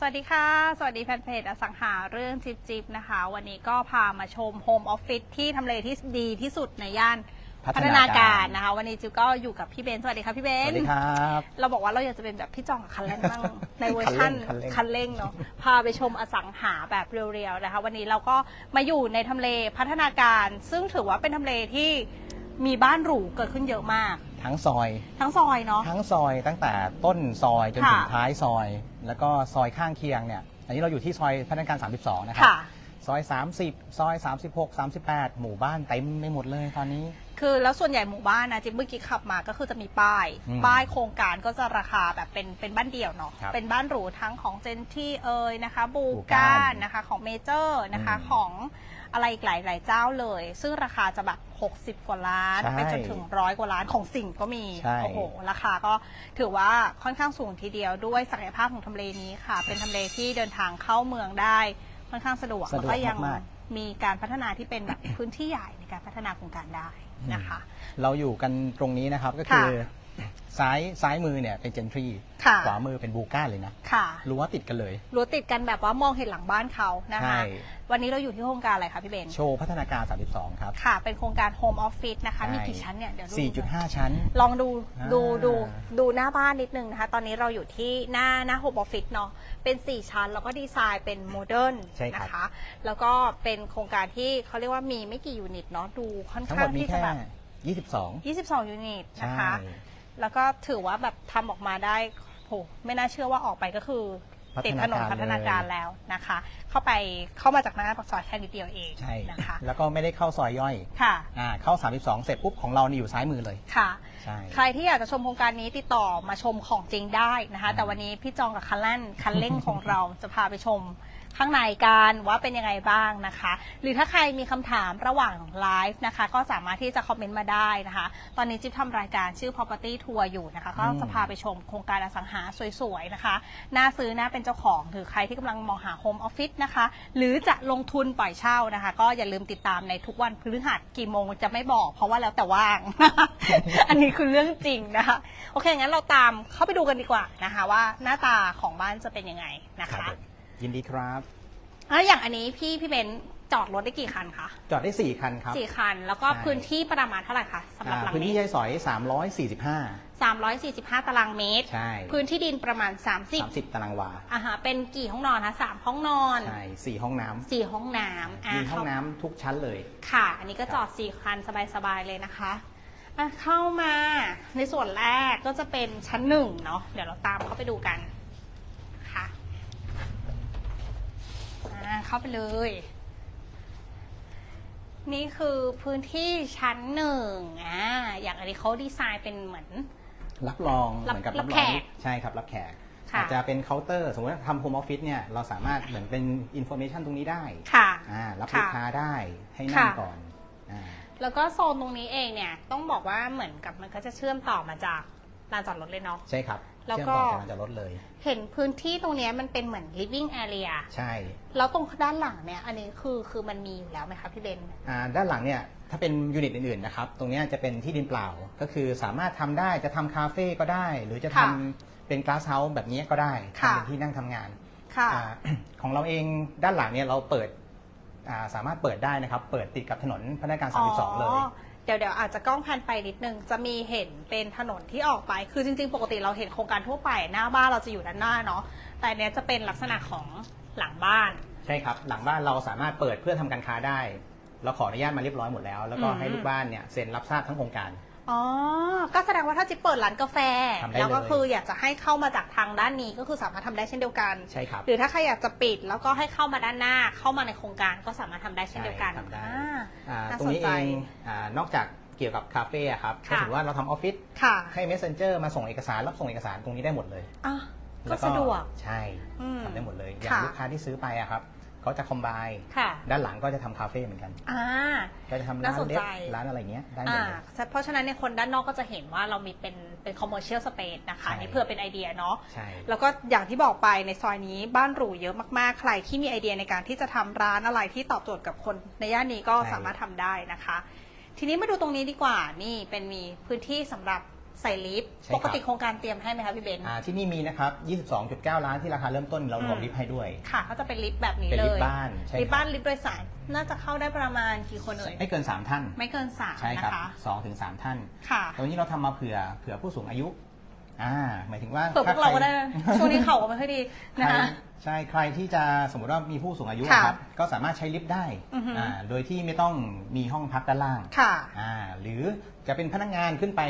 สวัสดีค่ะ สวัสดีแฟนเพจอสังหาเรื่องจิบจิบนะคะ วันนี้ก็พามาชมโฮมออฟฟิศที่ทำเลที่ดีที่สุดในย่านพัพัฒฒนานาการการนะคะ วันนี้จิวก็อยู่กับพี่เบนซ์สวัสดีค่ะพี่เบสนวัสดีซ์ครับเราบอกว่าเราอยากจะเป็นแบบพี่จองกับคันเร่งบ้างในเวอร์ชันคันเร่งคันเร่งเนาะพาไปชมอสังหาแบบเรียวๆนะคะ วันนี้เราก็มาอยู่ในทำเลพัฒนาการ ซึ่งถือว่าเป็นทำเลที่มีบ้านหรูเกิดขึ้นเยอะมาก ทั้งซอย ทั้งซอยเนาะทั้งซอยตั้งแต่ต้นซอยจนถึงค่ะท้ายซอย แล้วก็ซอยข้างเคียงเนี่ยอันนี้เราอยู่ที่ซอยพัฒนาการ 32 นะครับ ค่ะ ซอย 30 ซอย 36 38 หมู่บ้านเต็มไปหมดเลยตอนนี้ คือแล้วส่วนใหญ่หมู่บ้านนะจิ๊บเมื่อกี้ขับมาก็คือจะมีป้าย อืมป้ายโครงการก็จะราคาแบบเป็นเป็นบ้านเดี่ยวเนาะครับเป็นบ้านหรูทั้งของเจนที่เอยนะคะ บูบูกาการนนะคะของเมเจอร์นะคะอืมของอะไรอีกหลายหลายเจ้าเลย ซึ่งราคาจะแบบ 60 กว่าล้าน ใช่ไปจนถึงร้อยกว่าล้านของสิ่งก็มีใช่ โอ้โหราคาก็ถือว่าค่อนข้างสูงทีเดียวด้วยศักยภาพของทำเลนี้ค่ะ เป็นทำเลที่เดินทางเข้าเมืองได้ค่อนข้างสะดวกสะแล้วดวกก็ยังมาก มีการพัฒนาที่เป็นแบบ พื้นที่ใหญ่ในการพัฒนาโครงการได้ นะคะ เราอยู่กันตรงนี้นะครับก็คือ ซ้ายซ้ายมือเนี่ยเป็นเจนทรีค่ะ ขวามือเป็นบูก้าเลยนะค่ะรั้วติดกันเลยรั้วติดกันแบบว่ามองเห็นหลังบ้านเขานะคะใช่วันนี้เราอยู่ที่โครงการอะไรคะพี่เบน โชว์พัฒนาการ 32 ครับ ค่ะ เป็นโครงการโฮมออฟฟิศนะคะ ใช่ มีกี่ชั้นเนี่ย เดี๋ยวดู4.5 ชั้น ลองดูอ่า ดูดูดูหน้าบ้านนิดนึงนะคะ ตอนนี้เราอยู่ที่หน้าหน้าโฮมออฟฟิศเนาะ เป็น 4 ชั้น แล้วก็ดีไซน์เป็นโมเดิร์นใช่ครับ นะคะ แล้วก็เป็นโครงการที่เขาเรียกว่ามีไม่กี่ยูนิตเนาะ ดูค่อนทั้งหข้ามงดมีที่จะแค่แบบ22 22 ยูนิตนะคะ ใช่ แล้วก็ถือว่าแบบทำออกมาได้โหไม่น่าเชื่อว่าออกไปก็คือ ติดถนนพัฒนาการแล้วนะคะ เข้าไปเข้ามาจากหน้าปากซอยแค่นิดเดียวเองใช่นะคะ แล้วก็ไม่ได้เข้าซอยย่อยค่ะอ่าเข้า 32 เสร็จปุ๊บของเรานี่อยู่ซ้ายมือเลยค่ะใช่ใครที่อยากจะชมโครงการนี้ติดต่อมาชมของจริงได้นะคะ แต่วันนี้พี่จองกับคันเล่นคันเร่งของเราจะพาไปชม ข้างในกันว่าเป็นยังไงบ้างนะคะ หรือถ้าใครมีคำถามระหว่างไลฟ์นะคะ ก็สามารถที่จะคอมเมนต์มาได้นะคะ ตอนนี้จิ๊บทำรายการชื่อ property tour อยู่นะคะ ก็จะพาไปชมโครงการอสังหาสวยๆนะคะน่าซื้อน่าเป็นเจ้าของหรือใครที่กำลังมองหาโฮมออฟฟิศนะคะ หรือจะลงทุนปล่อยเช่านะคะ ก็อย่าลืมติดตามในทุกวันพฤหัสกี่โมงจะไม่บอก เพราะว่าแล้วแต่ว่าง อันนี้คือเรื่องจริงนะคะ โอเคงั้นเราตามเข้าไปดูกันดีกว่านะคะ ว่าหน้าตาของบ้านจะเป็นยังไงนะครัคะ บผม ยินดีครับ แล้วอย่างอันนี้พี่พี่เบนซ์จอดรถได้กี่คันคะจอดได้ 4 คันครับ สี่คัน แล้วก็ใช่ พื้นที่ประมาณเท่าไหร่คะสำหรับอ่าหลังพื้นที่นี้ใช้สอย 345 345 ตารางเมตร ใช่พื้นที่ดินประมาณ 30 30 ตารางวา อ่าฮะเป็นกี่ห้องนอนคะสามห้องนอนใช่สี่ห้องน้ำสี่ห้องน้ำอ่ามีห้องเข้าน้ำทุกชั้นเลย ค่ะ อันนี้ก็จอดสี่คันสบายๆเลยนะคะอะเข้ามาในส่วนแรกก็จะเป็นชั้นหนึ่งเนาะเดี๋ยวเราตามเข้าไปดูกันค่ะอ่า เข้าไปเลย นี่คือพื้นที่ชั้นหนึ่งอ่าอย่างอันนี้เขาดีไซน์เป็นเหมือน รับรองรับเหมือนกับรัรับบรองแขกใช่ครับรับแขกค่ะ อาจจะเป็นเคาน์เตอร์ สมมติว่าทำโฮมออฟฟิศเนี่ยเราสามารถเหมือนเป็นอินโฟเมชันตรงนี้ได้ค่ะ อ่ารับค่ะลูกค้าได้ให้นั่งค่ะ ก่อนอ่าแล้วก็โซนตรงนี้เองเนี่ย ต้องบอกว่าเหมือนกับมันก็จะเชื่อมต่อมาจากลานจอดรถเลยเนาะ ใช่ครับ แล้วเชื่อมก็ต่อจากลานจอดรถเลย เห็นพื้นที่ตรงเนี้ยมันเป็นเหมือน living area ใช่แล้วตรงด้านหลังเนี่ยอันนี้คือคือมันมีอยู่แล้วไหมคะพี่เบน อ่าด้านหลังเนี่ยถ้าเป็นยูนิตอื่นๆนะครับ ตรงเนี้ยจะเป็นที่ดินเปล่า ก็คือสามารถทำได้จะทำคาเฟ่ก็ได้ หรือจะทำค่ะเป็นก a าสเฮาส์แบบนี้ก็ได้ค่ะทำเป็นที่นั่งทำงานค่ะอาของเราเองด้านหลังเนี่ยเราเปิดอ่าสามารถเปิดได้นะครับ เปิดติดกับถนนพนักงาน32เลยเดี๋ยวเดี๋ยวอาจจะกล้องแพนไปนิดนึง จะมีเห็นเป็นถนนที่ออกไป คือจริง ๆ ปกติเราเห็นโครงการทั่วไปหน้าบ้านเราจะอยู่ด้านหน้าเนาะ แต่อันเนี้ยจะเป็นลักษณะของหลังบ้าน ใช่ครับ หลังบ้านเราสามารถเปิดเพื่อทำการค้าได้ เราขออนุญาตมาเรียบร้อยหมดแล้ว แล้วก็อืมให้ลูกบ้านเนี่ยเซ็นรับทราบทั้งโครงการ อ๋อ ก็แสดงว่าถ้าจิ๊บเปิดร้านกาแฟ ทำได้แล้วก็เลยคืออยากจะให้เข้ามาจากทางด้านนี้ก็คือสามารถทำได้เช่นเดียวกัน ใช่ครับ หรือถ้าใครอยากจะปิดแล้วก็ให้เข้ามาด้านหน้า เข้ามาในโครงการก็สามารถทำได้เช่นเดียวกันใช่ทำได้ อ่า อ่าน่าตรงนี้สนใจเองอานอกจากเกี่ยวกับคาเฟ่อะครับค่ะถ้าสมมติว่าเราทำออฟฟิศค่ะให้ messenger มาส่งเอกสารรับส่งเอกสารตรงนี้ได้หมดเลยอะก็แล้วสะดวก ใช่อืม ทำได้หมดเลย อย่างค่ะ ลูกค้าที่ซื้อไปอะครับ เขาจะคอมไบค่ะด้านหลังก็จะทำคาเฟ่เหมือนกันอ่าก็จะทำร้าน่านสนเล็ใจบร้านอะไรเงี้ยได้หมอ่าดเลยเพราะฉะนั้นในยคนด้านนอกก็จะเห็นว่าเรามีเป็นเป็น commercial space นะคะใช่อันนี่เพื่อเป็นไอเดียเนาะใช่แล้วก็อย่างที่บอกไปในซอยนี้บ้านหรูเยอะมากๆ ใครที่มีไอเดียในการที่จะทำร้านอะไรที่ตอบโจทย์กับคนในย่านนี้ก็ใช่สามารถทำได้นะคะ ทีนี้มาดูตรงนี้ดีกว่านี่เป็นมีพื้นที่สำหรับ ใส่ลิฟต์ใช่ครับ ปกติโครงการเตรียมให้ไหมคะพี่เบนซ์อ่าที่นี่มีนะครับ 22.9 ล้านที่ราคาเริ่มต้นเรารวมอืมลิฟต์ให้ด้วย ค่ะก็จะเป็นลิฟต์แบบนี้เป็นเลลิฟยต์บ้านใช่ครับลิฟต์บ้านลิฟต์โดยสารน่าจะเข้าได้ประมาณกี่คนเอ่ยไม่เกิน 3 ท่าน ไม่เกินสามใช่นะครับคะ สองถึงสามท่าน ค่ะ ตรงนี้เราทำมาเผื่อเผื่อผู้สูงอายุ อ่าหมายถึงว่าเผื่อพวกเราก็ได้นะช่วงนี้เข่าก็ไม่ค่อยดีใครนะคะใช่ใครที่จะสมมติว่ามีผู้สูงอายุค่ะครับก็สามารถใช้ลิฟต์ได้อือฮึอ่าโดยที่ไม่ต้องมีห้องพักด้านล่างค่ะ อ่าหรือจะเป็นพนักงานขึ้นไป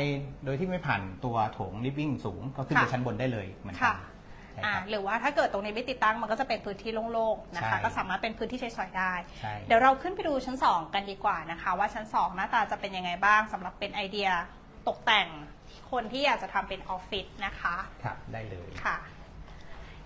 โดยที่ไม่ผ่านตัวโถงลิฟวิ่งสูงก็ขึ้นไปค่ะ ชั้นบนได้เลยเหมือนกัค่ะใช่อ่าครับ หรือว่าถ้าเกิดตรงนี้ไม่ติดตั้งมันก็จะเป็นพื้นที่โล่งๆนะคะ ใช่ ก็สามารถเป็นพื้นที่ใช้สอยได้ ใช่ เดี๋ยวเราขึ้นไปดูชั้น 2 กันดีกว่านะคะ ว่าชั้น 2 หน้าตาจะเป็นยังไงบ้างสำหรับเป็นไอเดียตกแต่ง คนที่อยากจะทำเป็นออฟฟิศนะคะครับได้เลย ค่ะ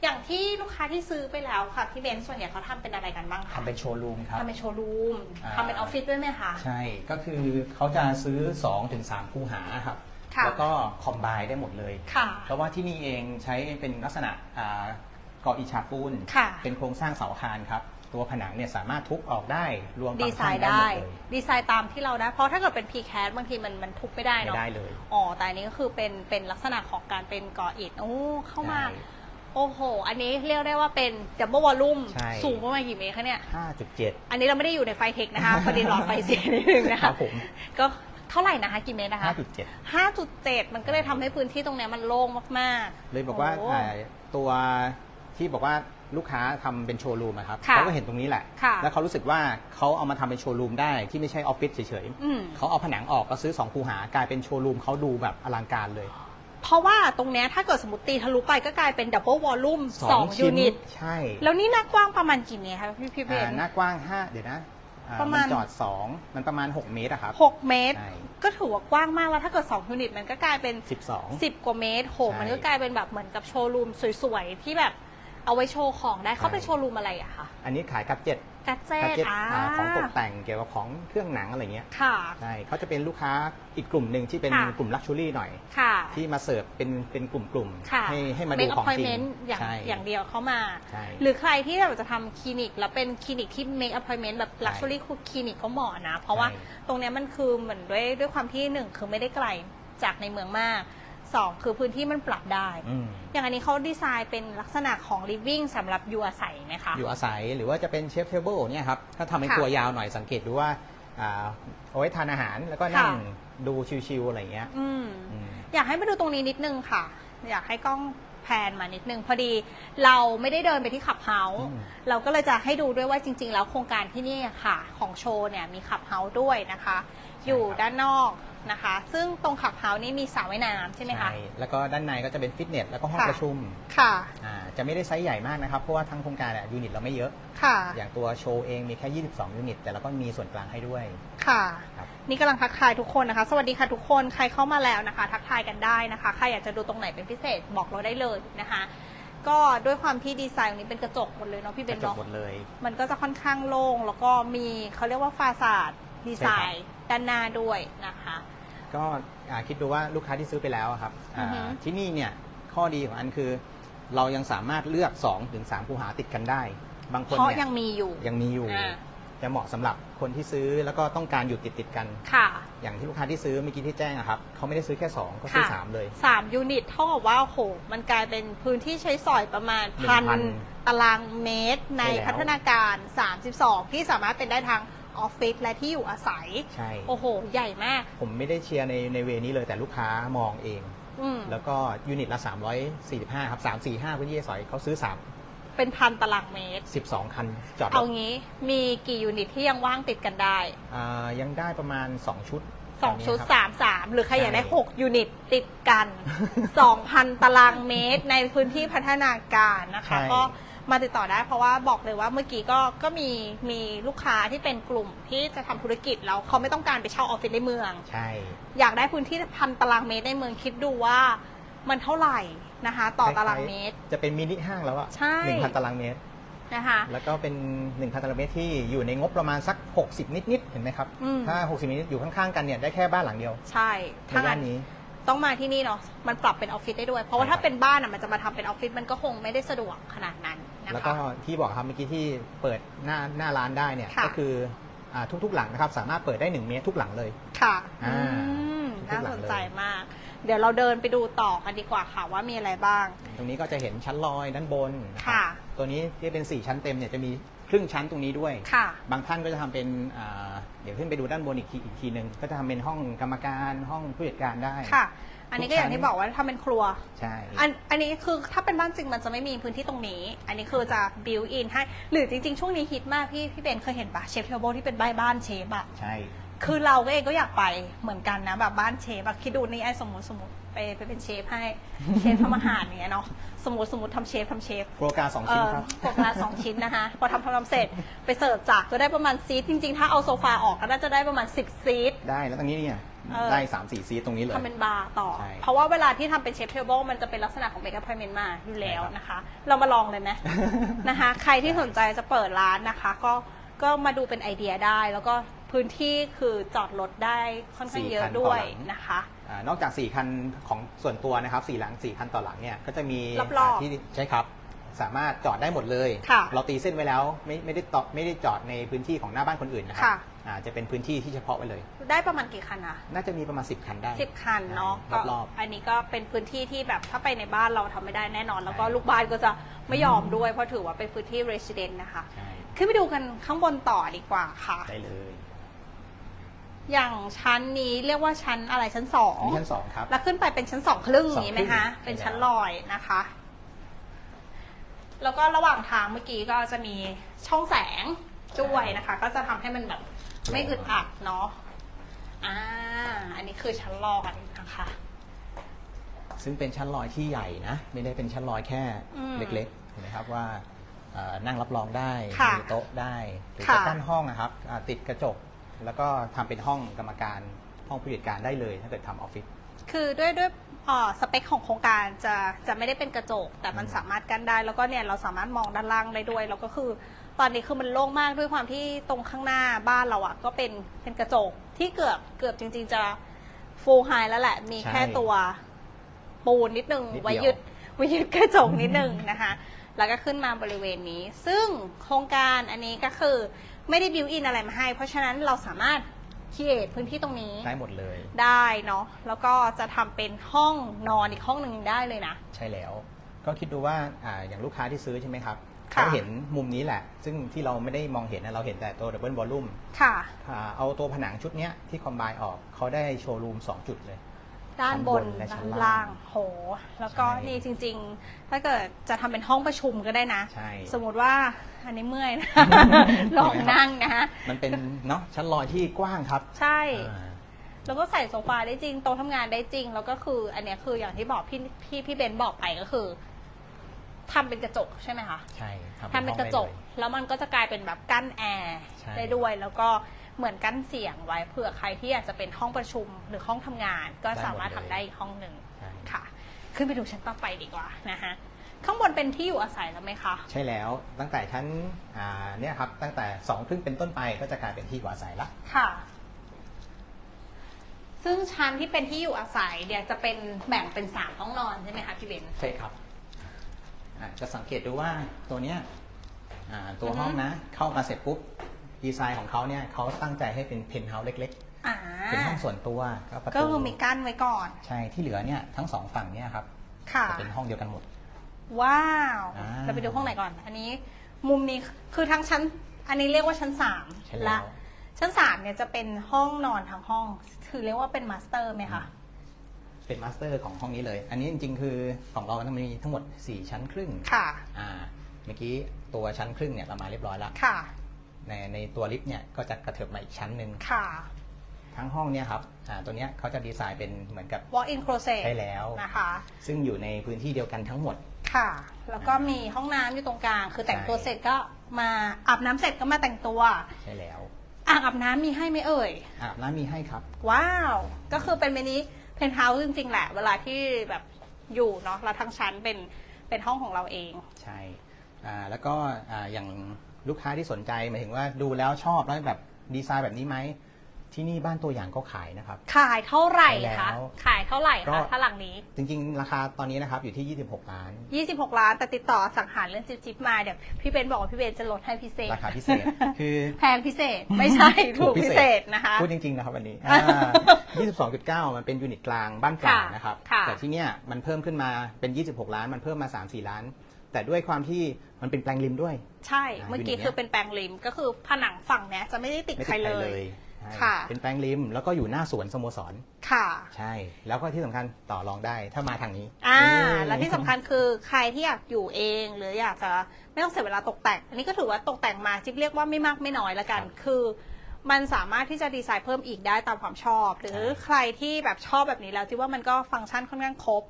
อย่างที่ลูกค้าที่ซื้อไปแล้วค่ะพี่เบนซ์ส่วนใหญ่เขาทำเป็นอะไรกันบ้างคะทำเป็นโชว์รูมครับ ทำเป็นโชว์รูมอ่า ทำเป็นออฟฟิศด้วยไหมคะ ใช่ ก็คือเขาจะซื้อ 2-3ถึงคูหาครับ ค่ะ แล้วก็คอมไบได้หมดเลย ค่ะ เพราะว่าที่นี่เองใช้เป็นลักษณะอ่าก่ออิฐฉาบปูน ค่ะเป็นโครงสร้างเสาอาคารครับ ตัวผนังเนี่ยสามารถทุบออกได้รวมดีฝั่งไซข้างน์ได้หมได้ดเลยดีไซน์ตามที่เราได้ เพราะถ้าเกิดเป็น p c a s บางทีมันมันทุบไม่ได้ไม่เนาะได้เลย อ๋อแต่อันนี้ก็คือเป็นเป็นลักษณะของการเป็นก่ออิฐโอ้เข้ามาใช่โอ้โห อันนี้เรียกได้ว่าเป็นดับเบิลวอลลุ่มใช่ สูงประมาณกี่เมตรคะเนี่ย5.7อันนี้เราไม่ได้อยู่ในไฟเทคนะคะประเด็นหลอดไฟเสียนิดนึงนะครัคะบผมก็เท่าไหร่นะคะกี่เมตรนะคะ5.7 5.7 มันก็เลยทำให้พื้นที่ตรงเนี้ยมันโล่งมากๆเลยบอกว่าโอ่าตัวที่บอกว่า ลูกค้าทำเป็นโชว์รูมอะครับค่ะเขาก็เห็นตรงนี้แหละ ค่ะ แล้วเขารู้สึกว่าเขาเอามาทำเป็นโชว์รูมได้ที่ไม่ใช่ออฟฟิศเฉยอืม ๆเขาเอาผนังออกก็ซื้อ2คูหากลายเป็นโชว์รูมเขาดูแบบอลังการเลยเพราะว่าตรงเนี้ยถ้าเกิดสมมติตีทะลุไปก็กลายเป็นดับเบิลวอลลุ่มสองยูชิ้นนิต ใช่แล้วนี่หน้ากว้างประมาณกี่เมตรคะพี่พี่เบอ่าน หน้ากว้าง5เดี๋ยวนะอ่าประมาณ นจอด2มันประมาณ6เมตรอะครับหกเมตร ใช่ก็ถือว่ากว้างมากแล้วถ้าเกิด2ยูนิตมันก็กลายเป็น12 10 กว่าเมตรโหใช่ มันก็กลายเป็นแบบเหมือนกับโชว์รูมสวยๆ ที่แบบ เอาไว้โชว์ของได้เขาเป็นใช่โชว์รูมอะไรอะคะอันนี้ขายกัจเจ็ตกัจเจกัจตเจ็ตอ่าอ่าของตกแต่งเกี่ยวกับของเครื่องหนังอะไรเงี้ยค่ะ ใช่เขาจะเป็นลูกค้าอีกกลุ่มหนึ่งที่เป็นค่ะ กลุ่มลักชัวรี่หน่อย ค่ะ ที่มาเสิร์ฟเป็นเป็นกลุ่มค่ะๆให้ให้มาเมดูคของจริง appointment อย่างใช่ อย่างเดียวเข้ามา ใช่หรือใครที่แบบจะทำคลินิก แล้วเป็นคลินิกที่ make appointment แบบ luxury คลินิกก็เหมาะนะ เพราะว่าใช่ตรงเนี้ยมันคือเหมือนด้วยด้วยความที่หนึ่งคือไม่ได้ไกลจากในเมืองมาก สองคือพื้นที่มันปรับได้ อืมอย่างอันนี้เขาดีไซน์เป็นลักษณะของ living สำหรับอยู่อาศัยไหมคะ อยู่อาศัยหรือว่าจะเป็นเชฟเทเบิลเนี่ยครับ ถ้าทำเป็นค่ะตัวยาวหน่อยสังเกตดูว่าอ่าเอาไว้ทานอาหารแล้วก็นั่งค่ะ ดูชิวๆอะไรเงี้ยอืม อืม อยากให้มาดูตรงนี้นิดนึงค่ะ อยากให้กล้องแพนมานิดนึง พอดีเราไม่ได้เดินไปที่ขับเฮาส์อืม เราก็เลยจะให้ดูด้วยว่าจริง ๆ แล้วโครงการที่นี่ค่ะ ของโชว์เนี่ยมีขับเฮาส์ด้วยนะคะ อยู่ด้านนอก นะคะ ซึ่งตรงขับเฮาส์นี่มีสระว่ายน้ำใช่ไหมคะแล้วก็ด้านในก็จะเป็นฟิตเนสแล้วก็ห้องค่ะ ประชุมค่ะ อ่าจะไม่ได้ไซส์ใหญ่มากนะครับ เพราะว่าทั้งโครงการอะยูนิตเราไม่เยอะ ค่ะ อย่างตัวโชว์เองมีแค่ 22 ยูนิต แต่เราก็มีส่วนกลางให้ด้วย ค่ะ ครับ นี่กำลังทักทายทุกคนนะคะ สวัสดีค่ะทุกคน ใครเข้ามาแล้วนะคะ ทักทายกันได้นะคะ ใครอยากจะดูตรงไหนเป็นพิเศษบอกเราได้เลยนะคะ ก็ด้วยความที่ดีไซน์ตรงนี้เป็นกระจกหมดเลยเนาะพี่เบกนระจกเนาะ หมดเลย มันก็จะค่อนข้างโล่งแล้วก็มีเขาเรียกว่าฟาซาดดีไซน์ด้านหน้าด้วยนะคะ ก็อ่าคิดดูว่าลูกค้าที่ซื้อไปแล้วอะครับอ่าอือฮึ ที่นี่เนี่ยข้อดีของอันคือ เรายังสามารถเลือก2ถึง3คูหาติดกันได้ บางคนเพราะเนี่ยยังมีอยู่ ยังมีอยู่อ่า จะเหมาะสำหรับคนที่ซื้อแล้วก็ต้องการอยู่ติดติดๆกัน ค่ะ อย่างที่ลูกค้าที่ซื้อเมื่อกี้ที่แจ้งอะครับเขาไม่ได้ซื้อแค่2ก็ซื้อค่ะ สามเลย สามยูนิตเท่ากับว่าโอ้โหมันกลายเป็นพื้นที่ใช้สอยประมาณพัน1,000ตารางเมตรในใช่แล้ว พัฒนาการ 32 ที่สามารถเป็นได้ทั้ง ออฟฟิศและที่อยู่อาศัย ใช่ โอ้โห ใหญ่มาก ผมไม่ได้เชียร์ในในเวนี้เลยแต่ลูกค้ามองเอง อืมแล้วก็ยูนิตละ 345 ครับ 3 4 5พื้นที่สอยเขาซื้อ 3 เป็นพันตารางเมตร 12 คันจอดรเอาถงี้มีกี่ยูนิตที่ยังว่างติดกันได้ อ่ายังได้ประมาณ 2 ชุดสองตนนี้ชุดครับสามสามหรือใครอยากได้ ใช่หกยูนิตติดกันสองพันตารางเมตรในพื้นที่พัฒนาการนะคะ ใช่ก็ มาติดต่อได้ เพราะว่าบอกเลยว่าเมื่อกี้ก็ก็มีมีลูกค้าที่เป็นกลุ่มที่จะทำธุรกิจแล้วเขาไม่ต้องการไปเช่าออฟฟิศในเมือง ใช่ อยากได้พื้นที่พันตารางเมตรในเมืองคิดดูว่ามันเท่าไหร่นะคะ ต่อตารางเมตร จะเป็นมินิห้างแล้วอะใช่1,000ตารางเมตรนะคะแล้วก็เป็น 1,000ตารางเมตรที่อยู่ในงบประมาณสัก 60 นิด ๆ เห็นไหมครับ อืม ถ้า 60 นิด ๆ อยู่ข้าง ๆ กันเนี่ยได้แค่บ้านหลังเดียวใช่ในถ้าย่างั้นนนี้ ต้องมาที่นี่เนาะมันปรับเป็นออฟฟิศได้ด้วย เพราะว่าใช่ครับถ้าเป็นบ้านอะมันจะมาทำเป็นออฟฟิศมันก็คงไม่ได้สะดวกขนาดนั้นนะแล้วก็คะที่บอกครับเมื่อกี้ที่เปิดหน้าหน้าร้านได้เนี่ยค่ะก็คืออ่าทุกๆหลังนะครับสามารถเปิดได้ 1 เมตรทุกหลังเลยค่ะอ่าอืมทุกน่าหลัสงนเลยใจมาก เดี๋ยวเราเดินไปดูต่อกันดีกว่าค่ะว่ามีอะไรบ้าง ตรงนี้ก็จะเห็นชั้นลอยด้านบนนะครับค่ะ ตัวนี้ที่เป็น 4 ชั้นเต็มเนี่ยจะมีครึ่งชั้นตรงนี้ด้วย ค่ะ บางท่านก็จะทำเป็นอ่าเดี๋ยวขึ้นไปดูด้านบนอีกทีอีกทีหนึ่งก็จะทำเป็นห้องกรรมการห้องผู้จัดการได้ ค่ะ อันนี้ก็อย่างที่บอกว่าทำเป็นครัว ใช่ อันอันนี้คือถ้าเป็นบ้านจริงมันจะไม่มีพื้นที่ตรงนี้ อันนี้คือจะบิวอินให้ หรือจริงๆ ช่วงนี้ฮิตมากพี่พี่เบนเคยเห็นปะเชฟเทเบิลที่เป็นบ้านบ้านเชฟอะ ใช่ คือเราก็เองก็อยากไปเหมือนกันนะแบบบ้านเชฟแบบคิดดูนี่ไอ้สมมติสมมติไปไปเป็นเชฟให้ เชฟทำอาหารอย่างเงี้ยเนาะสมมติสมมติทำเชฟทำเชฟโปรกาสองชิ้นครับโฟกัสสองชิ้นนะคะพอทำทำทำเสร็จไปเสิร์ฟจากก็ได้ประมาณซีทจริงๆ ถ้าเอาโซฟาออกก็น่าจะได้ประมาณ 10 ซีทได้แล้วตรงนี้เนี่ยเออได้3ามสี่ซีทตรงนี้เลยทำเป็นบาร์ต่อใช่เพราะว่าเวลาที่ทำเป็นเชฟเทเบิลมันจะเป็นลักษณะของเบเกอร์พาร์เมนต์มาอยู่แล้วนะคะ เรามาลองเลยไหมนะคะ ใครที่สนใจจะเปิดร้านนะคะ ก็ก็มาดูเป็นไอเดียได้แล้วก็ พื้นที่คือจอดรถได้ค่อนข้างเยอะด้วยนะคะอ่านอกจาก 4 คันของส่วนตัวนะครับ4หลัง 4 คันต่อหลังเนี่ยก็จะมีรอบๆอ่าที่ใช่ครับสามารถจอดได้หมดเลย ค่ะเราตีเส้นไว้แล้วไม่ไม่ได้ตอไม่ได้จอดในพื้นที่ของหน้าบ้านคนอื่นนะครัค่ะ อ่าจะเป็นพื้นที่ที่เฉพาะไว้เลย ได้ประมาณกี่คันอะน่าจะมีประมาณ 10 คันได้ สิบคันเนาะรอบรอบอันนี้ก็เป็นพื้นที่ที่แบบถ้าไปในบ้านเราทำไม่ได้แน่นอน แล้วก็ลูกบ้านก็จะไม่ยอมด้วยเพราะถือว่าเป็นพื้นที่ resident นะคะ ใช่ขึ้นไปดูกันข้างบนต่อดีกว่าค่ะ ได้เลย อย่างชั้นนี้เรียกว่าชั้นอะไรชั้นสองอันนี้ชั้นสองครับ แล้วขึ้นไปเป็นชั้นสองครึ่งอย่างนี้ไหมคะ สองครึ่ง เป็นชั้นลอยนะคะ แล้วก็ระหว่างทางเมื่อกี้ก็จะมีช่องแสงด้วยนะคะ ก็จะทำให้มันแบบไม่อึดอัดเนาะ อ่า อันนี้คือชั้นลอยนะคะ ซึ่งเป็นชั้นลอยที่ใหญ่นะ ไม่ได้เป็นชั้นลอยแค่อืมเล็กๆเห็นไหมครับว่าเอ่อนั่งรับรองได้ค่ะมีโต๊ะได้หรือค่ะ จะกั้นห้องนะครับอ่าติดกระจก แล้วก็ทำเป็นห้องกรรมการห้องผู้จัดการได้เลย ถ้าเกิดทำออฟฟิศ คือด้วยด้วยเอ่อสเปคของโครงการจะจะไม่ได้เป็นกระจก แต่มันอืม สามารถกั้นได้แล้วก็เนี่ยเราสามารถมองด้านล่างได้ด้วย แล้วก็คือ ตอนนี้คือมันโล่งมากด้วยความที่ตรงข้างหน้าบ้านเราอะก็เป็นเป็นกระจกที่เกือบเกือบจริง ๆ จะฟูลไฮแล้วแหละ มีแค่ตัวปูนนิดนึงนิดเดียว ไว้ยึดไว้ยึดกระจกนิดนึงนะคะ แล้วก็ขึ้นมาบริเวณนี้ ซึ่งโครงการอันนี้ก็คือ ไม่ได้บิวอินอะไรมาให้ เพราะฉะนั้นเราสามารถคีเอทพื้นที่ตรงนี้ได้หมดเลย ได้เนาะแล้วก็จะทำเป็นห้องนอนอีกห้องหนึ่งได้เลยนะ ใช่แล้ว ก็คิดดูว่าอาอย่างลูกค้าที่ซื้อใช่ไหมครับค่ะ เขาเห็นมุมนี้แหละ ซึ่งที่เราไม่ได้มองเห็นนะเราเห็นแต่ตัวดับเบิลวอลลุ่มค่ะ เอาตัวผนังชุดเนี้ยที่คอมไบออกเขาได้โชว์รูม 2 จุดเลย ด้านบนชั้นบนและชั้ด้านนล่าล่างงโห แล้วก็ใช่นี่จริง ๆ ถ้าเกิดจะทำเป็นห้องประชุมก็ได้นะ ใช่ สมมติว่า อันนี้เมื่อยนะ ลองนั่งนะ มันเป็นเนาะชั้นลอยที่กว้างครับ ใช่อ่าแล้วก็ใส่โซฟาได้จริงโต๊ะทำงานได้จริง แล้วก็คือ อันเนี้ยคืออย่างที่บอกพี่พี่พี่เบนบอกไปก็คือทำเป็นกระจกใช่ไหมคะใช่ครับทำเป็นกระจก แล้วมันก็จะกลายเป็นแบบกั้นแอร์ใช่ได้ด้วย แล้วก็เหมือนกั้นเสียงไว้เผื่อใครที่อยากจะเป็นห้องประชุมหรือห้องทำงาน ก็สามารถทำได้อีกห้องหนึ่งใช่ค่ะ ขึ้นไปดูชั้นต่อไปดีกว่านะคะ ข้างบนเป็นที่อยู่อาศัยแล้วไหมคะ ใช่แล้วตั้งแต่ชั้นอ่าเนี่ยครับตั้งแต่สองครึ่งเป็นต้นไปก็จะกลายเป็นที่อยู่อาศัยละค่ะ ซึ่งชั้นที่เป็นที่อยู่อาศัยเนี่ยจะเป็นแบ่งเป็นสามห้องนอนใช่ไหมคะพี่เบนใช่ครับอ่าจะสังเกตดูว่าตัวเนี้ยอ่าตัวอือฮึห้องนะ เข้ามาเสร็จปุ๊บดีไซน์ของเขาเนี่ยเขาตั้งใจให้เป็นเพนท์เฮาส์เล็กอ่าๆเป็นห้องส่วนตัวก็ประตูก็คือมีกั้นไว้ก่อน ใช่ที่เหลือเนี่ยทั้งสองฝั่งเนี่ยครับค่ะ จะเป็นห้องเดียวกันหมด ว้าว อ่าเราไปดูห้องไหนก่อน อันนี้มุมนี้คือทั้งชั้น อันนี้เรียกว่าชั้นสามใช่แล้วชั้นสามเนี่ยจะเป็นห้องนอนทั้งห้อง ถือเรียกว่าเป็นมาสเตอร์ไหมคะ เป็นมาสเตอร์ของห้องนี้เลย อันนี้จริงๆ คือของเรามันมีทั้งหมด 4 ชั้นครึ่งค่ะ อ่าเมื่อกี้ตัวชั้นครึ่งเนี่ยเรามาเรียบร้อยแล้วค่ะ ในในตัวลิฟต์เนี่ยก็จะกระเถิบมาอีกชั้นหนึ่งค่ะ ทั้งห้องเนี่ยครับอ่าตัวเนี้ยเขาจะดีไซน์เป็นเหมือนกับ walk in closet ใช่แล้ว นะคะ ซึ่งอยู่ในพื้นที่เดียวกันทั้งหมด ค่ะ แล้วก็มีห้องน้ำอยู่ตรงกลาง คือแต่งตัวใช่เสร็จก็มาอาบน้ำเสร็จก็มาแต่งตัว ใช่แล้วอ่างอาบน้ำมีให้ไหมเอ่ย อาบน้ำมีให้ครับ ว้าว ก็คือเป็นเมนี้เพนท์เฮาส์จริงๆแหละ เวลาที่แบบอยู่เนาะแล้วทั้งชั้นเป็นเป็นห้องของเราเอง ใช่อ่าแล้วก็อ่าอย่างลูกค้าที่สนใจหมายถึงว่าดูแล้วชอบแล้วแบบดีไซน์แบบนี้ไหม ที่นี่บ้านตัวอย่างก็ขายนะครับ ขายเท่าไหร่ใช่คะแล้วขายเท่าไหร่ก็คะถ้าหลังนี้ จริงๆ ราคาตอนนี้นะครับอยู่ที่ 26 ล้าน 26 ล้าน แต่ติดต่อสั่งหาเรื่องจิ๊บจิ๊บมาเดี๋ยวพี่เบนบอกว่าพี่เบนจะลดให้พิเศษ ราคาพิเศษ คือแพงพิเศษ ไม่ใช่ ถูกพิเศษนะคะ พูดจริงๆ นะครับวันนี้ 22.9 มันเป็นยูนิตกลางบ้านเปล่าค่ะนะครับค่ะแต่ที่เนี้ยมันเพิ่มขึ้นมาเป็น 26 ล้าน มันเพิ่มมา 3-4 ล้านแต่ด้วยความที่มันเป็นแปลงริมด้วย ใช่อ่าเมื่อกี้อยู่ในเนี้ยคือเป็นแปลงริมก็คือผนังฝั่งเนี้ยจะไม่ได้ติดไม่ใครติดเลใครเลยย ใช่ค่ะ เป็นแปลงริม แล้วก็อยู่หน้าสวนสโมสร ค่ะ ใช่ แล้วก็ที่สำคัญต่อรองได้ถ้ามาทางนี้อ่านี่และที่สำคัญคือใครที่อยากอยู่เอง หรืออยากจะไม่ต้องเสียเวลาตกแต่ง อันนี้ก็ถือว่าตกแต่งมาจิ๊บเรียกว่าไม่มากไม่น้อยละกันคือ มันสามารถที่จะดีไซน์เพิ่มอีกได้ตามความชอบ หรือใครที่แบบชอบแบบนี้แล้วจิ๊บว่ามันก็ฟังก์ชันค่อนข้างครบ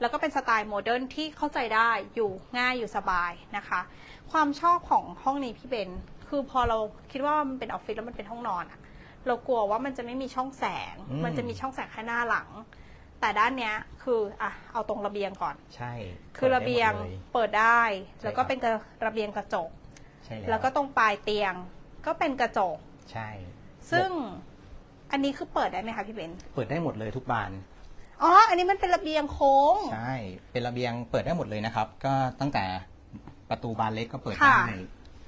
แล้วก็เป็นสไตล์โมเดิร์นที่เข้าใจได้อยู่ง่ายอยู่สบายนะคะ ความชอบของห้องนี้พี่เบนคือพอเราคิดว่ามันเป็นออฟฟิศแล้วมันเป็นห้องนอนอะ เรากลัวว่ามันจะไม่มีช่องแสง อืม มันจะมีช่องแสงแค่หน้าหลัง แต่ด้านเนี้ยคืออะเอาตรงระเบียงก่อน ใช่คือระเบียงเปิดได้หมดเลยเปิดได้ ใช่แล้วก็ครับ เป็นกระระเบียงกระจก ใช่แล้วก็ตรงปลายเตียงก็เป็นกระจก ใช่ ซึ่งอันนี้คือเปิดได้ไหมคะพี่เบนเปิดได้หมดเลยทุกบาน อ๋อ อันนี้มันเป็นระเบียงโค้ง ใช่ เป็นระเบียงเปิดได้หมดเลยนะครับ ก็ตั้งแต่ประตูบานเล็กก็เปิดค่ะได้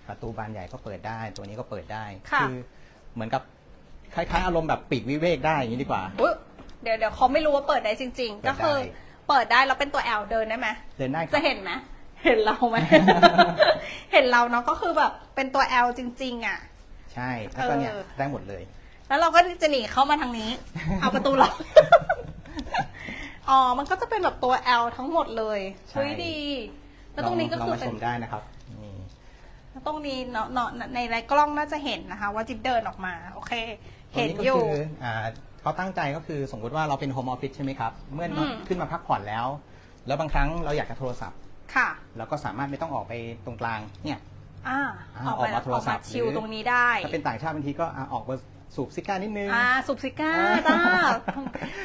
ประตูบานใหญ่ก็เปิดได้ ตัวนี้ก็เปิดได้ค่ะ อเหมือนกับ คล้ายๆ อารมณ์แบบปีกวิเวกได้อย่างนี้ดีกว่า อุ๊ยเดี๋ยวเดี๋ยวเขาไม่รู้ว่าเปิดได้จริงๆเปิดได้ก็คือเปิดได้แล้วเป็นตัวแอลเดินได้ไหมเดินได้ครัจะบเห็นไหมเห็นเราไหม เห็นเราเนาะก็คือแบบเป็นตัวแอลจริง ๆ อะ ใช่แล้วก็เนี่ยเออ ได้หมดเลย แล้วเราก็จะหนีเข้ามาทางนี้ เอาประตูเราอ๋อ มันก็จะเป็นแบบตัว L ทั้งหมดเลยใช่ เฮ้ยดี แล้วตรงนี้ก็ลองคือมาเป็ชน มได้นะครับนี่แล้วตรงนี้เนาะเนาะในในกล้องน่าจะเห็นนะคะ ว่าจิ๊บเดินออกมา โอเคตรง เห็นนี้ก็อยู่คืออ่าเขาตั้งใจก็คือสมมติว่าเราเป็นโฮมออฟฟิศใช่ไหมครับ เมื่ออม ขึ้นมาพักผ่อนแล้ว แล้วบางครั้งเราอยากจะโทรศัพท์ ค่ะ เราก็สามารถไม่ต้องออกไปตรงกลางเนี่ย อ่าอ่าออกออกมามาโทรศัพท์ออกมาชิลหรือ ตรงนี้ได้ถ้าเป็นต่างชาติบางทีก็อะออกมาสูบซิก้านิดนึงอ่าสูบซิก้าอ่าจ้า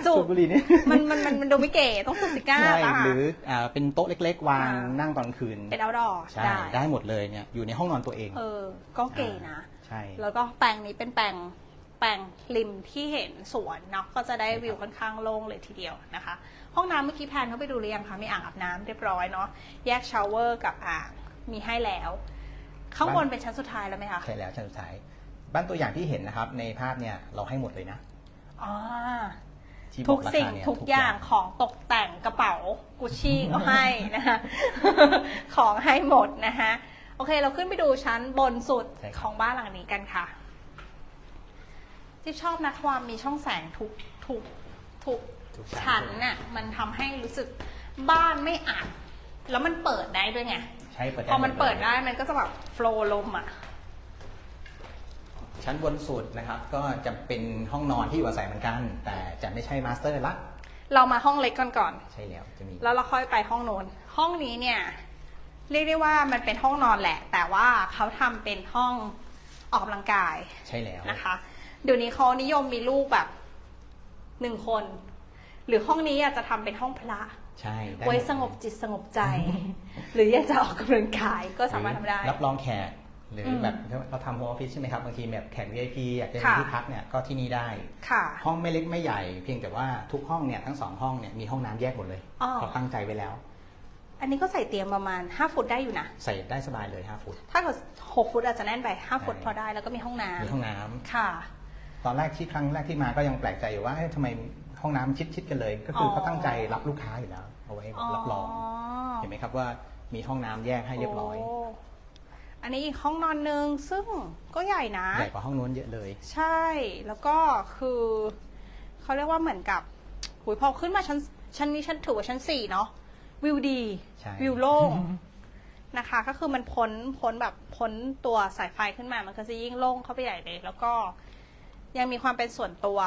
สูสูบบบุหรี่นี่มันมันมันมันดูไม่เก๋ต้องสูบซิก้าใช่จ้าหรืออ่าเป็นโต๊ะเล็ก ๆ วางอ่านั่งตอนคืนเป็น outdoor ใช่ได้ได้หมดเลยเนี่ยอยู่ในห้องนอนตัวเองเออก็เก๋นะ ใช่ แล้วก็แปลงนี้เป็นแปลง แปลงริมที่เห็นสวนเนาะก็จะได้วิวค่อนข้างโล่งเลยทีเดียวนะคะ ห้องน้ำเมื่อกี้แพนเข้าไปดูหรือยังคะมีอ่างอาบน้ำเรียบร้อยเนาะแยกชาวเวอร์กับอ่างมีให้แล้ว ข้างบนเป็นชั้นสุดท้ายแล้วไหมคะใช่แล้วชั้นสุดท้าย บ้านตัวอย่างที่เห็นนะครับ ในภาพเนี่ยเราให้หมดเลยนะอ๋อที่บทุอกราสิ่งคาเนี่ยทุกอย่างของตกแต่งกระเป๋ากุชชี่ก็ให้นะคะ ของให้หมดนะคะโอเคเราขึ้นไปดูชั้นบนสุดใช่ครับของบ้านหลังนี้กันค่ะ ที่ชอบนะความมีช่องแสงทุกทุกทุกทุกชั้นน่ะมันทำให้รู้สึกบ้านไม่อัดแล้วมันเปิดได้ด้วยไง ใช่เปิดได้พอมันหลยเปิดได้มันก็จะแบบโฟล์ลมอะ ชั้นบนสุดนะครับ ก็จะเป็นห้องนอนที่อยู่อาศัยเหมือนกัน แต่จะไม่ใช่มาสเตอร์ละเรามาห้องเล็กก่อนก่อนใช่แล้วจะมีแล้วเราค่อยไปห้องโน้นห้องนี้เนี่ย เรียกได้ว่ามันเป็นห้องนอนแหละ แต่ว่าเขาทำเป็นห้องออกกำลังกายใช่แล้ว นะคะ เดี๋ยวนี้เขานิยมมีลูกแบบหนึ่งคน หรือห้องนี้อาจจะทำเป็นห้องพระใช่ด้ไว้หมดสงบจิตสงบใจ หรืออยากจะออกกำลังกายก็สามารถทำได้ รับรองแขกหรืออมแบบเราทำโฮมออฟฟิศใช่ไหมครับบางทีแบบแขก VIP อยากจะมีค่ะ ที่พักเนี่ยก็ที่นี่ได้ ค่ะ ห้องไม่เล็กไม่ใหญ่ เพียงแต่ว่าทุกห้องเนี่ยทั้งสองห้องเนี่ยมีห้องน้ำแยกหมดเลยอ๋อเขาตั้งใจไว้แล้ว อันนี้ก็ใส่เตียงประมาณ 5 ฟุตได้อยู่นะ ใส่ได้สบายเลย5ฟุตถ้าเกิด6ฟุตอาจจะแน่นไป5ฟุตใช่พอได้แล้วก็มีห้องน้ำมีห้องน้ำค่ะ ตอนแรกที่ครั้งแรกที่มาก็ยังแปลกใจอยู่ว่าเอ๊ะทำไมห้องน้ำชิดๆกันเลย ก็คือออ เขาตั้งใจรับลูกค้าอยู่แล้ว เอาไว้รับรอง เห็นไหมครับว่ามีห้องน้ำแยกให้เรียบร้อยโอันนี้อีกห้องนอนหนึ่งซึ่งก็ใหญ่นะ ใหญ่กว่าห้องนู้นเยอะเลย ใช่แล้วก็คือ เขาเรียกว่าเหมือนกับหุยพอขึ้นมาชั้นชั้นนี้ชั้นถือว่าชั้นสี่เนาะวิวดี ใช่ วิวโล่งนะคะ ก็คือมันพ้นพ้นแบบพ้นตัวสายไฟขึ้นมามันก็จะยิ่งโล่งเข้าไปใหญ่เลย แล้วก็ ยังมีความเป็นส่วนตัว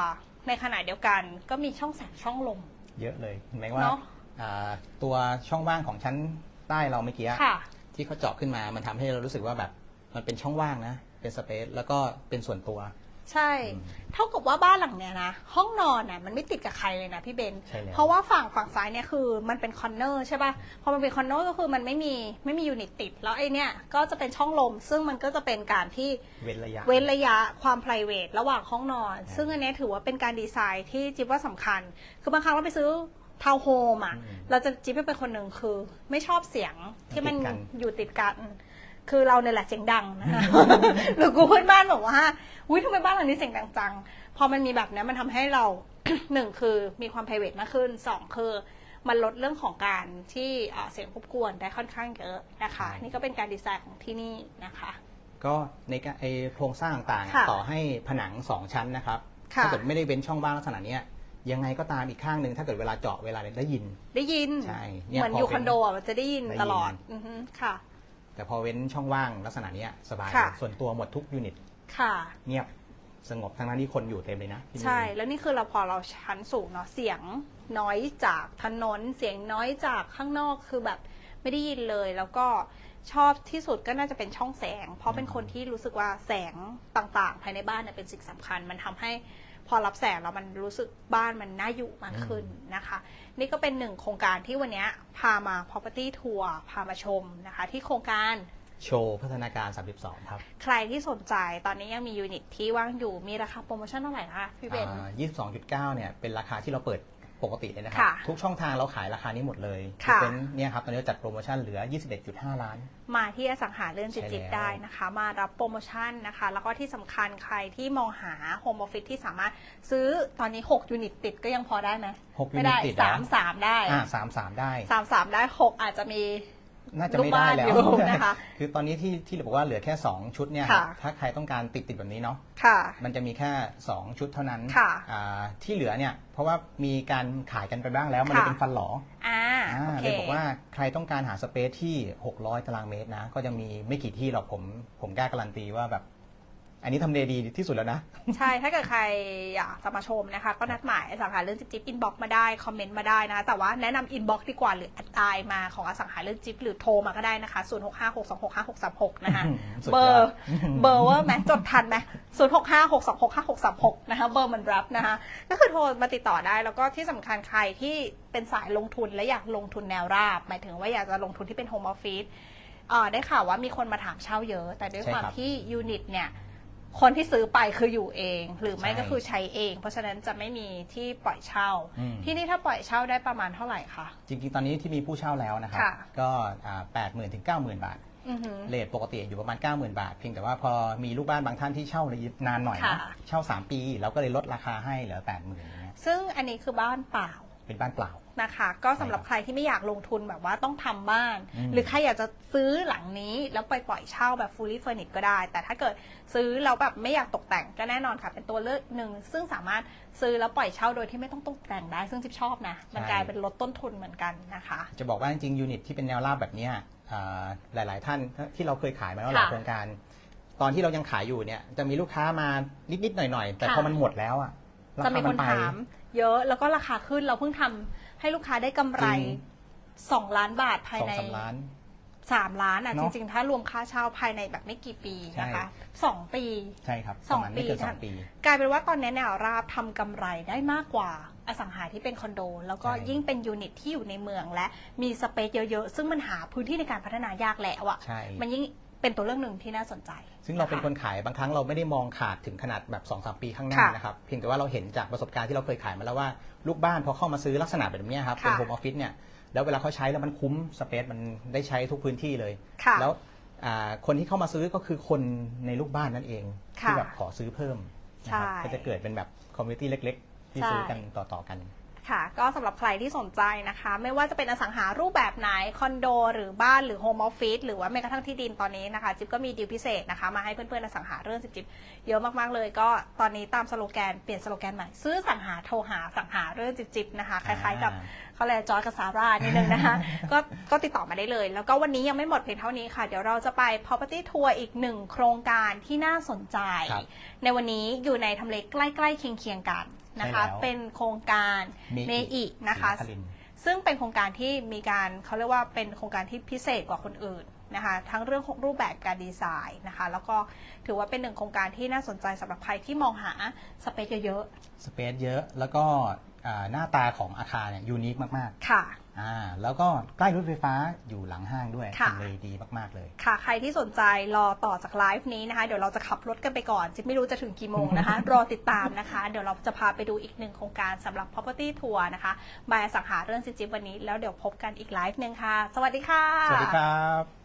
ในขณะเดียวกันก็มีช่องแสงช่องลม เยอะเลยเห็นไหมว่าเนอะอ่าตัวช่องว่างของชั้นใต้เราเมื่อกี้ค่ะ ที่เขาเจาะขึ้นมา มันทำให้เรารู้สึกว่าแบบมันเป็นช่องว่างนะ เป็นสเปซแล้วก็เป็นส่วนตัว ใช่อืมเท่ากับว่าบ้านหลังเนี้ยนะ ห้องนอนน่ะมันไม่ติดกับใครเลยนะพี่เบน ใช่แล้ว เพราะว่าฝั่งฝั่งซ้ายเนี่ยคือมันเป็นคอนเนอร์ใช่ป่ะ พอมันเป็นคอนเนอร์ก็คือมันไม่มีไม่มียูนิตติด แล้วไอเนี่ยก็จะเป็นช่องลม ซึ่งมันก็จะเป็นการที่เว้นระยะ เว้นระยะความ p r i v a t ระหว่างห้องนอนครับซึ่งอันเนี้ยถือว่าเป็นการดีไซน์ที่จิ๊บว่าสำคัญ คือบางครั้งเราไปซื้อทาวน์โฮมอะ อืมเราจะจิ๊บเป็นคนหนึ่งคือ ไม่ชอบเสียงที่มันติดกัน อยู่ติดกัน คือเราเนี่ยแหละเสียงดังนะคะหรือกูเพื่อนบ้านบอกว่าอุ้ยทำไมบ้านหลังนี้เสียงดังจัง พอมันมีแบบเนี้ยมันทำให้เราหนึ่งคือมีความ p r i v a t มากขึ้นสองคือมันลดเรื่องของการที่เอ่อเสียงรบกวนได้ค่อนข้างเยอะนะคะใช่นี่ก็เป็นการดีไซน์ของที่นี่นะคะ ก็ในการไอโครงสร้างต่างๆค่ะต่อให้ผนังสองชั้นนะครับค่ะถ้าเกิดไม่ได้เว้นช่องว่างลักษณะเนี้ยยังไงก็ตามอีกข้างหนึ่งถ้าเกิดเวลาเจาะเวลาอะไรได้ยิน ได้ยินใช่เนี่ยเหมือนพออยู่เป็นคอนโดอะมันจะได้ยินได้ยินตลอดอือฮึค่ะ แต่พอเว้นช่องว่างลักษณะเนี้ยสบาย ค่ะ ส่วนตัวหมดทุกยูนิตค่ะ เงียบสงบทั้งนั้นที่คนอยู่เต็มเลยนะที่นี่ใช่แล้วนี่คือเราพอเราชั้นสูงเนาะเสียงน้อยจากถนนเสียงน้อยจากข้างนอกคือแบบไม่ได้ยินเลย แล้วก็ชอบที่สุดก็น่าจะเป็นช่องแสง เพราะเป็นคนที่รู้สึกว่าแสงต่างๆ ภายในบ้านเนี่ยเป็นสิ่งสำคัญ มันทำให้ พอรับแสงแล้วมันรู้สึกบ้านมันน่าอยู่มากขึ้นนะคะ นี่ก็เป็นหนึ่งโครงการที่วันเนี้ยพามา property tour พามาชมนะคะ ที่โครงการโชว์พัฒนาการ 32 ครับ ใครที่สนใจตอนนี้ยังมียูนิตที่ว่างอยู่มีราคาโปรโมชั่นเท่าไหร่นะคะพี่เบนอ่า22.9 เนี่ยเป็นราคาที่เราเปิด ปกติเลยนะครัค่ะทุกช่องทางเราขายราคานี้หมดเลยค่ะเป็นเนี่ยครับตอนนี้เราจัดโปรโมชั่นเหลือ 21.5 ล้าน มาที่อสังหาเรื่องใช่จิตแล้วๆได้นะคะ มารับโปรโมชั่นนะคะ แล้วก็ที่สำคัญใครที่มองหาโฮมออฟฟิศที่สามารถซื้อตอนนี้ 6 ยูนิตติดก็ยังพอได้ไหม6ไม่ได้ยูนิตติดสามสามได้อ่า33ได้ สามสามได้หกอาจจะมี น่าจะไม่ได้แล้วลูกบ้านอยู่นะคะ คือตอนนี้ที่ที่เราบอกว่าเหลือแค่ 2 ชุดเนี่ย ค่ะ ถ้าใครต้องการติดติดแบบนี้เนาะ ค่ะ มันจะมีแค่ 2 ชุดเท่านั้นค่ะอ่าที่เหลือเนี่ย เพราะว่ามีการขายกันไปบ้างแล้วมันเลยค่ะ เป็นฟันหลออ่าอ่าโอเค เลยบอกว่าใครต้องการหาสเปซที่ 600 ตารางเมตรนะ ก็จะมีไม่กี่ที่หรอกผม ผมกล้าการันตีว่าแบบ อันนี้ทำเลดีที่สุดแล้วนะ ใช่ ถ้าเกิดใครอยากจะมาชมนะคะ ก็นัดหมายอสังหาเรื่องจิ๊บจิ๊บอินบ็อกมาได้ คอมเมนต์มาได้นะ แต่ว่าแนะนำอินบ็อกดีกว่าหรือแอดไลน์มาของอสังหาเรื่องจิ๊บหรือโทรมาก็ได้นะคะ 0 6 5 6 2 6 5 6 3 6 นะคะสุดยอดเบอร์เบอร์ว่าไหมจดทันไหม0 6 5 6 2 6 5 6 3 6 นะคะ เบอร์มันรับนะคะ ก็คือโทรมาติดต่อได้ แล้วก็ที่สำคัญใครที่เป็นสายลงทุนและอยากลงทุนแนวราบ หมายถึงว่าอยากจะลงทุนที่เป็นโฮมออฟฟิศเอ่อได้ข่าวว่ามีคนมาถามเช่าเยอะ แต่ด้วยใช่ความครับที่ยูนิตเนี่ย คนที่ซื้อไปคืออยู่เอง หรือไม่ใช่ก็คือใช้เอง เพราะฉะนั้นจะไม่มีที่ปล่อยเช่า อืม ที่นี่ถ้าปล่อยเช่าได้ประมาณเท่าไหร่คะ จริงๆ ตอนนี้ที่มีผู้เช่าแล้วนะครับค่ะ ก็แปดหมื่นถึงเก้าหมื่นบาทอือหือ เลทปกติอยู่ประมาณ 90,000 บาท เพียงแต่ว่าพอมีลูกบ้านบางท่านที่เช่าระยะนานหน่อยนะค่ะ เช่า 3 ปีเราก็เลยลดราคาให้เหลือ 80,000อย่างเงี้ยซึ่งอันนี้คือบ้านเปล่า เป็นบ้านเปล่านะคะ ก็สำหรับใช่ครับใครที่ไม่อยากลงทุนแบบว่าต้องทำบ้านอืมหรือใครอยากจะซื้อหลังนี้ แล้วไปปล่อยเช่าแบบ fully furnished ก็ได้ แต่ถ้าเกิดซื้อแล้วแบบไม่อยากตกแต่งก็แน่นอนค่ะ เป็นตัวเลือกหนึ่ง ซึ่งสามารถซื้อแล้วปล่อยเช่าโดยที่ไม่ต้องตกแต่งได้ ซึ่งจิ๊บชอบนะ มันใช่กลายเป็นลดต้นทุนเหมือนกันนะคะ จะบอกว่าจริงๆยูนิตที่เป็นแนวราบแบบเนี้ยอ่าหลาย ๆ ท่านที่เราเคยขายมาแล้วหลายค่ะโครงการ ตอนที่เรายังขายอยู่เนี่ยจะมีลูกค้ามานิด ๆ หน่อย ๆ แต่ค่ะพอมันหมดแล้วอะราจะคามีคนไปถาม เยอะแล้วก็ราคาขึ้นเราเพิ่งทำให้ลูกค้าได้กำไรจริง สองล้านบาทภายสองในสามล้าน สามล้านอะเนจอะริง ๆ ถ้ารวมค่าเช่าภายในแบบไม่กี่ปีนะคะสองปี ใช่ครับสองประมาณไม่เกินปี สองปี กลายเป็นว่าตอนนี้แนวราบทำกำไรได้มากกว่าอสังหาที่เป็นคอนโด แล้วก็ใช่ ยิ่งเป็นยูนิตที่อยู่ในเมืองและมีสเปซเยอะ ๆ ซึ่งมันหาพื้นที่ในการพัฒนายากแล้วอะใช่ มันยิ่ง เป็นตัวเลือกหนึ่งที่น่าสนใจ ซึ่งเราเป็นคนนะะขายบางครั้งเราไม่ได้มองขาดถึงขนาดแบบ2อสปีข้างหน้าค่ะนะครับเพียงแต่ว่าเราเห็นจากประสบการณ์ที่เราเคยขายมาแล้วว่าลูกบ้านพอเข้ามาซื้อลักษณะแบบเนี้ยครับเป็นค่ะโฮมออฟฟิศเนี่ยแล้วเวลาเขาใช้แล้วมันคุ้มสเปซมันได้ใช้ทุกพื้นที่เลยค่ะแล้วอ่าคนที่เข้ามาซื้อก็คือคนในลูกบ้านนั่นเองค่ะที่แบบขอซื้อเพิ่มนะครับใช่ก็จะเกิดเป็นแบบคอมมูนิตี้เล็ก ๆ ที่ใช่ซื้อกันต่อๆกัน ค่ะก็สำหรับใครที่สนใจนะคะ ไม่ว่าจะเป็นอสังหารูปแบบไหน คอนโด หรือบ้านหรือโฮมออฟฟิศหรือว่าแม้กระทั่งที่ดินตอนนี้นะคะ จิ๊บก็มีดีลพิเศษนะคะ มาให้เพื่อนๆอสังหาเรื่องจิ๊บๆเยอะมากๆเลย ก็ตอนนี้ตามสโลแกนเปลี่ยนสโลแกนใหม่ ซื้อสังหาโทรหาสังหาเรื่องจิ๊บๆนะคะ คล้ายๆกับอ่าเขาเรียกจอยกับซาร่านิดนึงนะคะก็ก็ติดต่อมาได้เลย แล้วก็วันนี้ยังไม่หมดเพียงเท่านี้ค่ะ เดี๋ยวเราจะไป property tour อีกหนึ่งโครงการที่น่าสนใจครับในวันนี้อยู่ในทำเลใกล้ๆเคียงๆกัน นะคะ ใช่แล้ว เป็นโครงการเมอิเมอินะคะ ศรีนครินทร์ ซึ่งเป็นโครงการที่มีการเขาเรียกว่าเป็นโครงการที่พิเศษกว่าคนอื่นนะคะ ทั้งเรื่องของรูปแบบการดีไซน์นะคะ แล้วก็ถือว่าเป็นหนึ่งโครงการที่น่าสนใจสำหรับใครที่มองหาสเปซเยอะสเปซเยอะแล้วก็อ่าหน้าตาของอาคารเนี่ยยูนิคมาก ๆ ค่ะๆ อ่าแล้วก็ใกล้รถไฟฟ้าอยู่หลังห้างด้วยค่ะ ทำเลดีมากๆเลย ค่ะ ใครที่สนใจรอต่อจากไลฟ์นี้นะคะ เดี๋ยวเราจะขับรถกันไปก่อนจิ๊บไม่รู้จะถึงกี่โมงนะคะ รอติดตามนะคะ เดี๋ยวเราจะพาไปดูอีกหนึ่งโครงการสำหรับ property tour นะคะบายอสังหาเรื่องจิ๊บวันนี้ แล้วเดี๋ยวพบกันอีกไลฟ์หนึ่งค่ะ สวัสดีค่ะ สวัสดีครับ